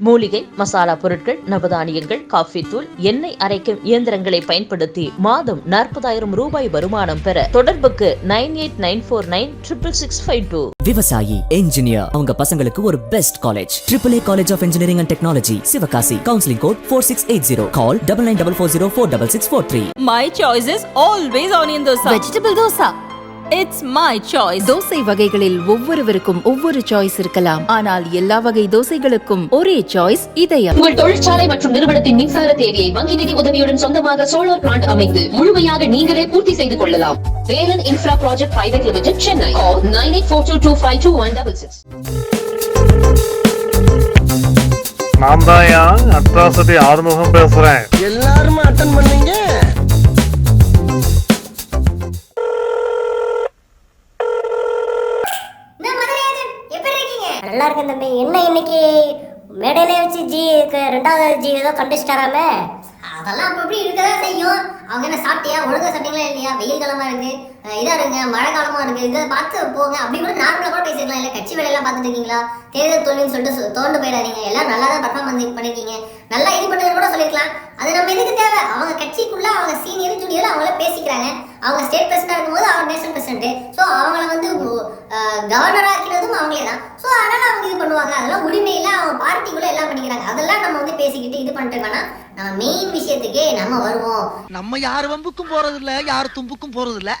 மூலிகை மசாலா பொருட்கள் நவதானியங்கள் காஃபி தூள் எண்ணெய் அரைக்கும் இயந்திரங்களை பயன்படுத்தி மாதம் நாற்பதாயிரம் ரூபாய் வருமானம் பெற தொடர்புக்கு nine eight nine four nine triple six five two. விவசாயி என்ஜினியர் அவங்க பசங்களுக்கு ஒரு best college triple A college of engineering and technology Sivakasi counselling code four six eight zero call double nine double four zero four double six four three My choice is always onion dosa. Vegetable dosa It's my choice. தோசை வகைகளில் ஒவ்வொருவருக்கும் ஒவ்வொரு choice இருக்கலாம். ஆனால் எல்லா வகை தோசைகளுக்கும் ஒரே choice இதயம். உங்கள் தொழிற்சாலை மற்றும் நிறுவனத்தின் மின்சார தேவையை வங்கி நிதி உதவியுடன் சொந்தமாக சோலார் பிளான்ட் அமைத்து முழுமையாக நீங்களே பூர்த்தி செய்து கொள்ளலாம். Velan infra project private limited Chennai nine eight four two two five two one double six நான் தான் அட்ராசிட்டி ஆறுமுகம் பேசுறேன்? எல்லாரும் அட்டன் பண்ணீங்க? தம்பி என்ன இன்னைக்கு? மேடையிலே வச்சு ஜி ரெண்டாவது ஜி ஏதோ கண்டிச்சிட்டாராமே. அதெல்லாம் அப்போ எப்படி இருக்கதான் செய்யும். அவங்க என்ன சாப்பிட்டியா? ஒழுங்கா சாப்பிட்டீங்களா இல்லையா? வெயில் காலமா இருக்கு. இதா இருங்க மழை காலமா இருக்கு. இதை பார்த்து போங்க. அப்படி கூட நார்மலா கூட பேசிக்கலாம் இல்ல கட்சி வேலையெல்லாம் பார்த்துட்டு இருக்கீங்களா? தேர்தல் தோல்வின்னு சொல்லிட்டு தோண்டு போயிடாதீங்க. எல்லாம் நல்லா தான் பர்ஃபார்மன்ஸ் பண்ணிருக்கீங்க. நல்லா இது பண்ணது கூட சொல்லி அது நம்ம எதுக்கு தேவை? அவங்க கட்சிக்குள்ள அவங்க சீனியர் ஜூனியர் அவங்கள பேசிக்கிறாங்க. அவங்க ஸ்டேட் பிரசிடண்டா இருக்கும்போது அவர் நேஷனல் பிரசிடண்ட் ஸோ அவங்கள வந்து கவர்னர் ஆக்கினதும் அவங்களே தான். ஸோ அதனால அவங்க இது பண்ணுவாங்க. அதெல்லாம் உரிமையில அவங்க பார்ட்டிக்குள்ள எல்லாம் பண்ணிக்கிறாங்க. அதெல்லாம் நம்ம வந்து பேசிக்கிட்டு இது பண்ணிட்டு நம்ம மெயின் விஷயத்துக்கே நம்ம வருவோம். நம்ம யார் வம்புக்கும் போறது இல்ல யார் தும்புக்கும் போறது இல்ல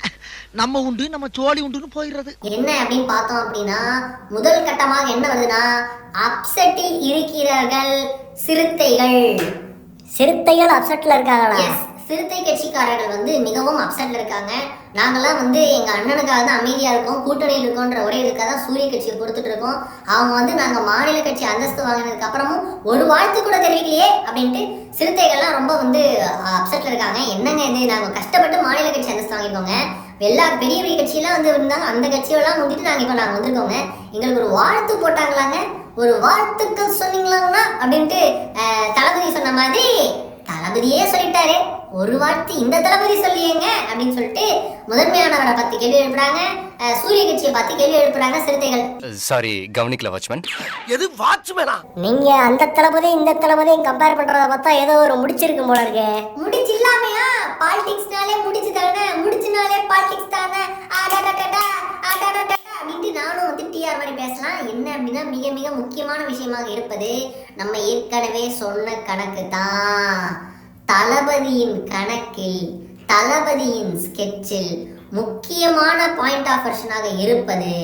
நம்ம உண்டு நம்ம சோழி உண்டுன்னு போயிடுறது. என்ன அப்படின்னு பார்த்தோம் அப்படின்னா முதல் கட்டமாக என்ன வருதுன்னா அப்செட்டில் இருக்கிறார்கள் சிறுத்தைகள். சிறுத்தைகள் அப்செட்ல இருக்காங்களா? சிறுத்தை கட்சிக்காரர்கள் வந்து மிகவும் அப்செட்ல இருக்காங்க. நாங்கெல்லாம் வந்து எங்க அண்ணனுக்காக தான் அமைதியா இருக்கோம். கூட்டணியில் இருக்கோன்ற ஒரே இதுக்காக தான் சூரிய கட்சியை கொடுத்துட்டு இருக்கோம். அவங்க வந்து நாங்க மாநில கட்சி அந்தஸ்து வாங்கினதுக்கு அப்புறமும் ஒரு வாழ்த்து கூட தெரிவிக்கலையே அப்படின்ட்டு சிறுத்தைகள்லாம் ரொம்ப வந்து அப்செட்ல இருக்காங்க. என்னங்க இது? நாங்க கஷ்டப்பட்டு மாநில கட்சி அந்தஸ்து வாங்கிக்கோங்க எல்லா பெரிய பெரிய கட்சியெல்லாம் வந்து இருந்தாங்க அந்த கட்சியெல்லாம் முந்திட்டு நாங்க இப்போ நாங்க வந்திருக்கோங்க. எங்களுக்கு ஒரு வாழ்த்து போட்டாங்களாங்க? ஒரு வாழ்த்துக்கள் சொன்னீங்களாங்கண்ணா? அப்படின்ட்டு சொன்ன மாதிரி தளபதியே சொல்லிட்டாரு. ஒரு வாழ்த்து இந்த தளபதி சொல்லியேங்க அப்படின்னு சொல்லிட்டு முதன்மையானவரை பத்தி கேள்வி எழுப்புறாங்க. சூரிய கட்சியை பத்தி கேள்வி எழுப்புறாங்க சிறுத்தைகள். சாரி கவனிக்கல வாட்ச்மேன் எது வாட்ச்மேனா நீங்க அந்த தளபதி இந்த தளபதியும் கம்பேர் பண்றத பார்த்தா ஏதோ ஒரு முடிச்சிருக்கு போல இருக்கு. முடிச்சு இல்லாமையா பாலிடிக்ஸ்னாலே முடிச்சு தானே? முடிச்சுனாலே பாலிடிக்ஸ் தானே? ஆடாடாடா ஆடாடாடா அப்படின்ட்டு நானும் வந்து டிஆர் மாதிரி பேசலாம். என்ன அப்படின்னா மிக மிக முக்கியமான விஷயமாக இருப்பது நம்ம ஏற்கனவே சொன்ன கணக்கு தான். தளபதியின் கணக்கில் தளபதியின் ஸ்கெட்சில் முக்கியமான பாயிண்ட் ஆஃப் ஆஃபர்ஷனாக இருப்பது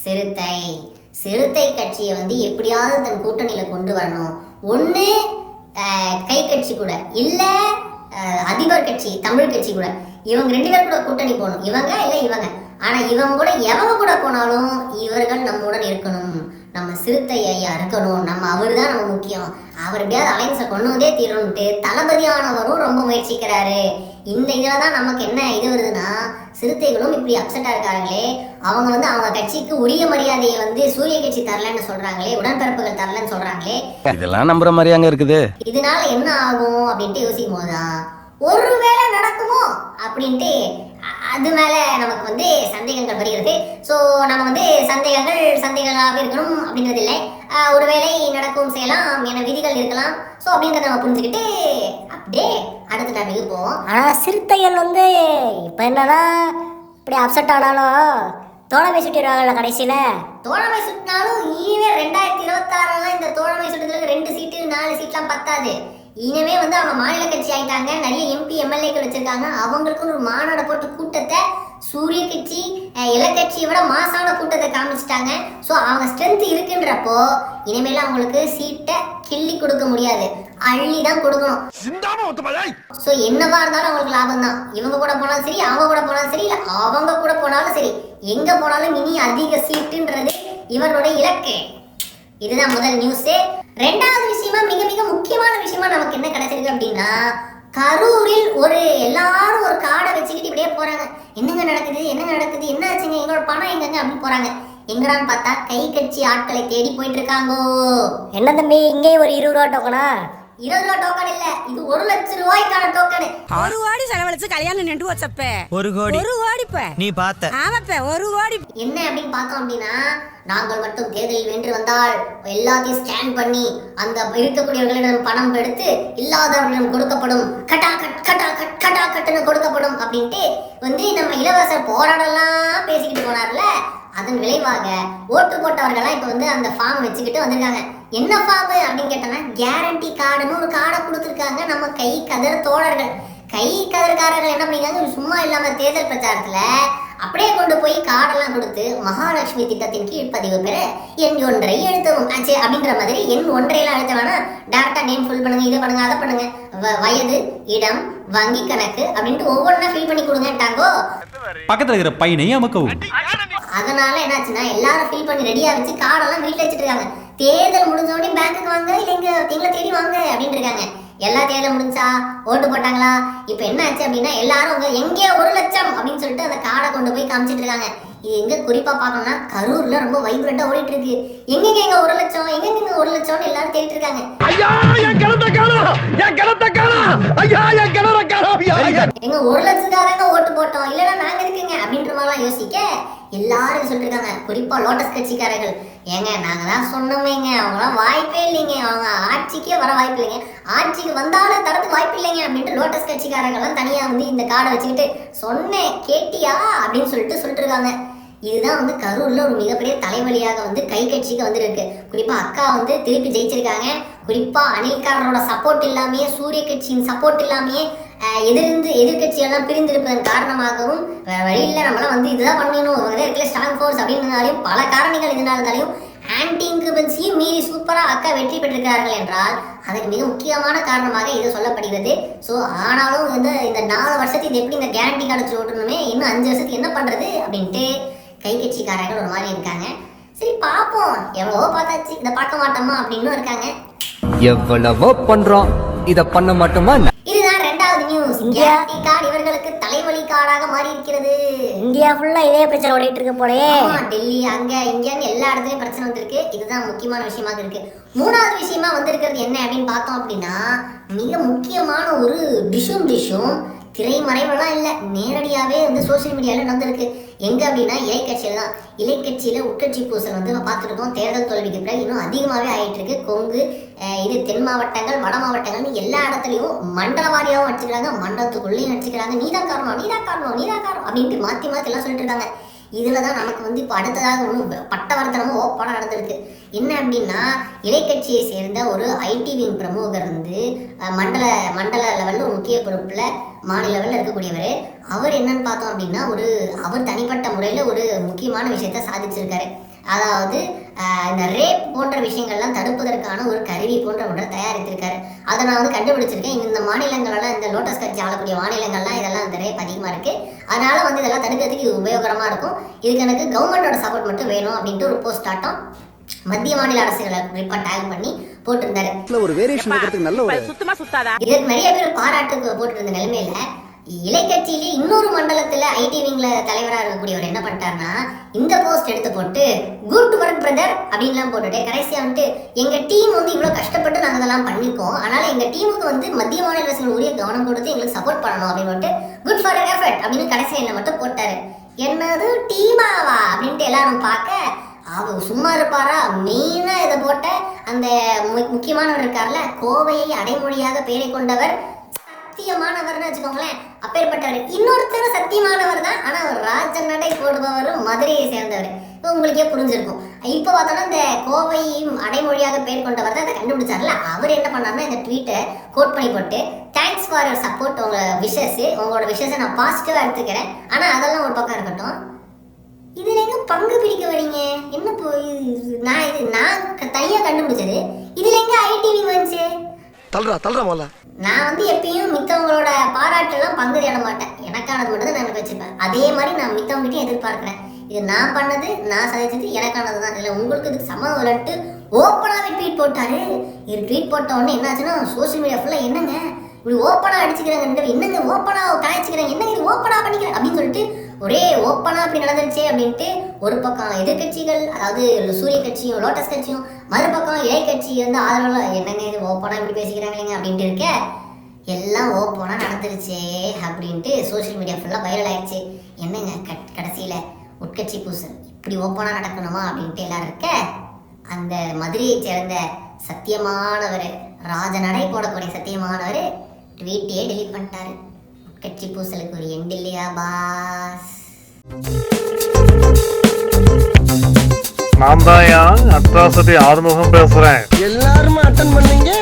சிறுத்தை. சிறுத்தை கட்சியை வந்து எப்படியாவது தன் கூட்டணியில் கொண்டு வரணும். ஒன்று கை கட்சி கூட இல்லை அதிபர் கட்சி தமிழ் கட்சி கூட. இவங்க ரெண்டு பேர் கூட கூட்டணி போகணும். இவங்க இல்லை இவங்க. ஆனால் இவங்க கூட எவங்க கூட போனாலும் இவர்கள் நம்முடன் இருக்கணும். நம்ம சிறுத்தை ஐயா இருக்கணும் நம்ம அவர் தான் நம்ம முக்கியம். அவர் எப்படியாவது அலைன்ஸை கொண்டு வந்தே தீரணும்ட்டு தளபதியானவரும் ரொம்ப முயற்சிக்கிறாரு. இந்த இதில் தான் நமக்கு என்ன இது வருதுன்னா சிறுத்தைகளும் இப்படி அப்செட்டாக இருக்காங்களே அவங்க வந்து அவங்க கட்சிக்கு உரிய மரியாதையை வந்து சூரிய கட்சி தரலன்னு சொல்றாங்களே உடன்பிறப்புகள் தரலன்னு சொல்றாங்களே இதெல்லாம் நம்புற மாதிரி அங்க இருக்குது. இதனால என்ன ஆகும் அப்படின்ட்டு யோசிக்கும் போதுதான் ஒருவேளை நடக்குமோ அப்படின்ட்டு அது மேல நமக்கு வந்து சந்தேகங்கள் வருகிறது. ஸோ நம்ம வந்து சந்தேகங்கள் சந்தேகங்களாக இருக்கணும் அப்படின்றது இல்லை ஒருவேளை நடக்கவும் செய்யலாம் என விதிகள் இருக்கலாம். ஸோ அப்படின்றத நம்ம புரிஞ்சுக்கிட்டு அப்படியே அடுத்த டாபிக் போவோம். ஆனால் சிறுத்தைகள் வந்து இப்போ என்னதான் இப்படி அப்செட் ஆனாலும் தோழமை சுட்டிடுவாங்கல்ல கடைசியில்? தோழமை சுட்டினாலும் இனிமே ரெண்டாயிரத்தி இருபத்தாறுலாம் இந்த தோழமை சுட்டுறதுக்கு ரெண்டு சீட்டு நாலு சீட்லாம் பத்தாது. இனிமே வந்து அவங்க மாநில கட்சி ஆயிட்டாங்க. நிறைய எம்பி எம்எல்ஏக்கள் வச்சிருக்காங்க. அவங்களுக்கும் ஒரு மாநாடு போட்டு கூட்டத்தை சூரிய கட்சி இலக்கட்சியை விட மாசான கூட்டத்தை காமிச்சிட்டாங்க. ஸோ அவங்க ஸ்ட்ரென்த் இருக்குன்றப்போ இனிமேல் அவங்களுக்கு சீட்டை கிள்ளி கொடுக்க முடியாது. அள்ளி தான் கொடுக்கணும் ஸோ என்னவா இருந்தாலும் அவங்களுக்கு லாபம் தான் இவங்க கூட போனாலும் சரி அவங்க கூட போனாலும் சரி இல்லை அவங்க கூட போனாலும் சரி எங்க போனாலும் இனி அதிக சீட்டுன்றது இவரோட இலக்கு. இதுதான் முதல் நியூஸே ரெண்டாவது விஷயமா மிக நமக்கு என்ன கிடைச்சிருக்கு அப்படின்னா கரூரில் ஒரு எல்லாரும் ஒரு காடை வச்சுக்கிட்டு இப்படியே போறாங்க. என்னங்க நடக்குது? என்னங்க நடக்குது? என்ன ஆச்சுங்க? எங்களோட பணம் எங்கங்க அப்படின்னு போறாங்க. எங்கடான்னு பார்த்தா கை கட்சி ஆட்களை தேடி போயிட்டு இருக்காங்கோ. என்ன தம்பி இங்கே ஒரு இருபது ரூபா டோக்கனா? இருபது ரூபா டோக்கன் இல்ல. இது ஒரு லட்சம் ரூபாய்க்கான டோக்கன் ஒரு கோடி செலவழிச்சு கல்யாணம் நின்று வச்சப்ப ஒரு கோடி. ஒரு கோடிப்ப. நீ பார்த்த. ஆமாப்ப ஒரு கோடி. என்ன அப்படின்னு பார்த்தோம் அப்படின்னா நாங்கள் மட்டும் தேர்தலில் வென்று வந்தால் எல்லாத்தையும் ஸ்கேன் பண்ணி அந்த இருக்கக்கூடியவர்களிடம் பணம் எடுத்து இல்லாதவர்களிடம் கொடுக்கப்படும் கட்டா கட் கட்டா கட் கட்டா கட்டுன்னு கொடுக்கப்படும் அப்படின்ட்டு வந்து நம்ம இலவசர் போராடலாம் பேசிக்கிட்டு போனார்ல. அதன் விளைவாக ஓட்டு போட்டவர்கள்லாம் இப்போ வந்து அந்த ஃபார்ம் வச்சுக்கிட்டு வந்திருக்காங்க. என்ன ஃபார்ம் அப்படின்னு கேட்டோம்னா கேரண்டி கார்டுன்னு ஒரு கார்டை கொடுத்துருக்காங்க நம்ம கை கதர் தோழர்கள். கை கதர்காரர்கள் என்ன பண்ணிருக்காங்க? சும்மா இல்லாம தேர்தல் பிரச்சாரத்துல அப்படியே கொண்டு போய் கார்டெல்லாம் கொடுத்து மகாலட்சுமி திட்டத்தின் கீழ் பதிவு பெற எண் ஒன்றை எழுத்தவும். ஆச்சு அப்படின்ற மாதிரி எண் ஒன்றையெல்லாம் அழுத்த வேணாம் டேரக்டா நேம் ஃபில் பண்ணுங்க இதை பண்ணுங்க அதை பண்ணுங்க. வ- வயது இடம் வங்கி கணக்கு அப்படின்ட்டு ஒவ்வொன்றா ஃபில் பண்ணி கொடுங்கட்டாங்கோ பக்கத்துல இருக்கிற பையனையும் அமக்கவும். அதனால என்னாச்சுன்னா எல்லாரும் ஃபில் பண்ணி ரெடியா வச்சு கார்டெல்லாம் வீட்டில் வச்சுட்டு இருக்காங்க. தேர்தல் முடிஞ்ச உடனே பேங்க்குக்கு வாங்க இல்லை எங்க எங்களை தேடி வாங்க அப்படின்னு இருக்காங்க. எல்லா தேர்தல் முடிஞ்சா ஓட்டு போட்டாங்களா? இப்போ என்ன ஆச்சு அப்படின்னா எல்லாரும் உங்க எங்கே ஒரு லட்சம் அப்படின்னு சொல்லிட்டு அந்த கார்டை கொண்டு போய் காமிச்சிட்டு இருக்காங்க. இது எங்க குறிப்பா பார்க்கணும்னா கரூர்ல ரொம்ப வைப்ரண்டா ஓடிட்டு இருக்கு. எங்கெங்க எங்க ஒரு லட்சம் எங்கெங்க ஒரு லட்சம்னு எல்லாரும் தேடிட்டு இருக்காங்க. எங்க ஒரு லட்சத்துக்காரங்க ஓட்டு போட்டோம். இல்லைன்னா நாங்க யோசிக்க எல்லாரும் சொல்லிட்டு இருக்காங்க குறிப்பா லோட்டஸ் கட்சிக்காரர்கள். ஏங்க நாங்க தான் சொன்னோமேங்க. அவங்களாம் வாய்ப்பே இல்லைங்க. அவங்க ஆட்சிக்கே வர வாய்ப்பு இல்லைங்க. ஆட்சிக்கு வந்தாலும் தரத்துக்கு வாய்ப்பு இல்லைங்க அப்படின்ட்டு லோட்டஸ் கட்சிக்காரங்கெல்லாம் தனியாக வந்து இந்த கார்டை வச்சுக்கிட்டு சொன்னேன் கேட்டியா? அப்படின்னு சொல்லிட்டு சொல்லிட்டு இருக்காங்க இதுதான் வந்து கரூர்ல ஒரு மிகப்பெரிய தலைவலியாக வந்து கை கட்சிக்கு வந்துருக்கு. குறிப்பா அக்கா வந்து திருப்பி ஜெயிச்சிருக்காங்க. குறிப்பா அனில்காரனோட சப்போர்ட் இல்லாமையே சூரிய கட்சியின் சப்போர்ட் இல்லாமையே எதிர்ந்து எதிர்கட்சியெல்லாம் பிரிந்திருப்பதன் காரணமாகவும் வழியில் நம்மளாம் வந்து இதுதான் பண்ணணும். இவங்க இருக்கிற ஸ்ட்ராங் ஃபோர்ஸ் அப்படின்றதாலையும் பல காரணிகள் இதனாலதாலையும் ஆன்டி இன்குபன்சியும் மீறி சூப்பராக அக்கா வெற்றி பெற்றிருக்கிறார்கள் என்றால் அதுக்கு மிக முக்கியமான காரணமாக இது சொல்லப்படுகிறது. ஸோ ஆனாலும் வந்து இந்த நாலு வருஷத்துக்கு இது எப்படி இந்த கேரண்டி கார்டு ஓட்டணுமே? இன்னும் அஞ்சு வருஷத்துக்கு என்ன பண்ணுறது அப்படின்ட்டு கை கட்சிக்காரர்கள் ஒரு மாதிரி இருக்காங்க. சரி பார்ப்போம். எவ்வளவோ பார்த்தாச்சு. இதை பார்க்க மாட்டோமா? அப்படின்னு இருக்காங்க. எவ்வளவோ பண்றோம். இதை பண்ண மாட்டோமா கார்டு இவர்களுக்கு தலைவலி கார்டாக மாறி இருக்கிறது இந்தியா ஃபுல்லா இதே பிரச்சனை ஓடிட்டு இருக்க போலயே. டெல்லி அங்க இங்கன்னு எல்லா இடத்துலயும் பிரச்சனை வந்திருக்கு. இதுதான் முக்கியமான விஷயமாக இருக்கு. மூணாவது விஷயமா வந்திருக்கிறது என்ன அப்படின்னு பார்த்தோம் அப்படின்னா மிக முக்கியமான ஒரு டிஷும் டிஷும் திரை மறைவெல்லாம் இல்லை. நேரடியாகவே வந்து சோஷியல் மீடியாவில் நடந்திருக்கு. எங்கே அப்படின்னா இலைக்கட்சியில் தான். இலைக்கட்சியில் உட்கட்சி பூசல் வந்து நம்ம பார்த்துருக்கோம். தேர்தல் தோல்விக்கு பிறகு இன்னும் அதிகமாகவே ஆயிட்டு இருக்கு கொங்கு இது தென் மாவட்டங்கள் வட மாவட்டங்கள்னு எல்லா இடத்துலையும் மண்டல வாரியாகவும் அடிச்சுக்கிறாங்க. மண்டலத்துக்குள்ளேயும் அடிச்சுக்கிறாங்க. நீதான் காரணம் நீதான் காரணம் நீதான் காரணம் அப்படின்ட்டு மாற்றி மாற்றி எல்லாம் சொல்லிட்டு இருக்காங்க. இதில் தான் நமக்கு வந்து இப்போ அடுத்ததாக ஒன்று பட்டவர்த்தனமும் ஓப்பனாக நடந்திருக்கு. என்ன அப்படின்னா இலைக்கட்சியை சேர்ந்த ஒரு ஐடி விங் பிரமுகர் வந்து மண்டல மண்டல லெவலில் ஒரு முக்கிய பொறுப்பில் மாநில லெவலில் இருக்கக்கூடியவர். அவர் என்னன்னு பார்த்தோம் அப்படின்னா ஒரு அவர் தனிப்பட்ட முறையில் ஒரு முக்கியமான விஷயத்த சாதிச்சிருக்காரு. அதாவது இந்த ரேப் போன்ற விஷயங்கள்லாம் தடுப்பதற்கான ஒரு கருவி போன்ற ஒன்றை தயாரித்திருக்காரு. அதை நான் வந்து கண்டுபிடிச்சிருக்கேன். இந்த- இந்த மாநிலங்களெல்லாம் இந்த லோட்டஸ் கட்சி ஆளக்கூடிய மாநிலங்கள்லாம் இதெல்லாம் இந்த ரேப் அதிகமாக இருக்கு. அதனால வந்து இதெல்லாம் தடுக்கிறதுக்கு இது உபயோகரமா இருக்கும். இதுக்கு எனக்கு கவர்மெண்டோட சப்போர்ட் மட்டும் வேணும் அப்படின்ட்டு ஒரு போஸ்ட் ஆட்டம் மத்திய மாநில அரசுகளை குறிப்பா டேக் பண்ணி போட்டிருந்தாரு. ஒரு வேரியேஷன் நல்ல ஒரு சுத்தமா சுத்தாதா? இதற்கு நிறைய பேர் பாராட்டு போட்டிருந்த நிலைமையில இலைக்கட்சியிலே இன்னொரு மண்டலத்துல ஐடி விங்ல தலைவரா இருக்கக்கூடியவர் என்ன பண்ணிட்டாருன்னா இந்த போஸ்ட் எடுத்து போட்டு குட் ஒர்க் பிரதர் அப்படின்லாம் போட்டுட்டு கடைசியா வந்துட்டு எங்க டீம் வந்து இவ்வளவு கஷ்டப்பட்டு நாங்க இதெல்லாம் பண்ணிருக்கோம். அதனால எங்க டீமுக்கு வந்து மத்திய மாநில அரசுகள் உரிய கவனம் கொடுத்து எங்களுக்கு சப்போர்ட் பண்ணணும் அப்படின்னு குட் ஃபார் எஃபர்ட் அப்படின்னு கடைசியா என்ன மட்டும் போட்டாரு. என்னது டீமாவா? அப்படின்ட்டு எல்லாரும் பார்க்க அவர் சும்மா இருப்பாரா? மெயினா இதை போட்ட அந்த மு- முக்கியமானவர் இருக்கார்ல கோவையை அடைமொழியாக பெயரை கொண்டவர் சத்தியமானவர்னு வச்சுக்கோங்களேன். அப்பேற்பட்டவர். இன்னொருத்தர் சத்தியமானவர் தான் ஆனால் அவர் ராஜ நடை போடுபவர் மதுரையை சேர்ந்தவர். இப்போ உங்களுக்கே புரிஞ்சிருக்கும். இப்போ பார்த்தோன்னா இந்த கோவை அடைமொழியாக பெயர் கொண்டவர் தான் அதை கண்டுபிடிச்சார்ல. அவர் என்ன பண்ணாருன்னா இந்த ட்வீட்டை கோட் பண்ணி போட்டு தேங்க்ஸ் ஃபார் யுவர் சப்போர்ட் உங்க விஷஸ் உங்களோட விஷஸை நான் பாசிட்டிவாக எடுத்துக்கிறேன். ஆனால் அதெல்லாம் ஒரு பக்கம் இருக்கட்டும். இதுல எங்க பங்கு பிரிக்க வரீங்க? என்ன இப்போ நான் இது நான் தனியாக கண்டுபிடிச்சது. இதுல எங்க ஐடிவி வந்துச்சு? தள்ளுறா தள்ளுறா முதல்ல. நான் வந்து எப்பயும் மித்தவங்களோட பாராட்டெல்லாம் பங்கு தேட மாட்டேன். எனக்கானது மட்டும் தான் நான் எனக்கு அதே மாதிரி நான் மித்தவங்ககிட்டயும் எதிர்பார்க்குறேன். இது நான் பண்ணது நான் சாதிச்சது எனக்கானது தான் இதில் உங்களுக்கு இதுக்கு சம விளையாட்டு ஓப்பனாகவே ட்வீட் போட்டாரு. இது ட்வீட் போட்ட உடனே என்னாச்சுன்னா சோஷியல் மீடியா ஃபுல்லாக என்னங்க? இப்படி ஓப்பனாக அடிச்சுக்கிறாங்க என்னங்க ஓப்பனாக கலாய்ச்சிக்கிறாங்க? என்னங்க இது ஓப்பனாக பண்ணிக்கிறேன் அப்படின்னு சொல்லிட்டு ஒரே ஓப்பனாக அப்படி நடந்துருச்சு அப்படின்ட்டு ஒரு பக்கம் எதிர்க்கட்சிகள் அதாவது சூரிய கட்சியும் லோட்டஸ் கட்சியும் மறுபக்கம் ஏ கட்சி வந்து ஆதரவில் என்னங்க இது ஓப்பனாக இப்படி பேசிக்கிறாங்களேங்க அப்படின்ட்டு இருக்க எல்லாம் ஓப்பனாக நடந்துருச்சே அப்படின்ட்டு சோஷியல் மீடியா ஃபுல்லாக வைரல் ஆயிடுச்சு. என்னங்க கட் கடைசியில் உட்கட்சி பூசல் இப்படி ஓப்பனாக நடக்கணுமா அப்படின்ட்டு எல்லாரும் இருக்க அந்த மதுரையை சேர்ந்த சத்தியமானவர் ராஜநடை போடக்கூடிய சத்தியமானவர் ட்வீட்டையே டெலிட் பண்ணிட்டாரு. உட்கட்சி பூசலுக்கு ஒரு எண்ட் இல்லையா பாஸ் நான் தான் அட்ராசிட்டி ஆறுமுகம் பேசுறேன். எல்லாரும் அட்டன் பண்ணீங்க?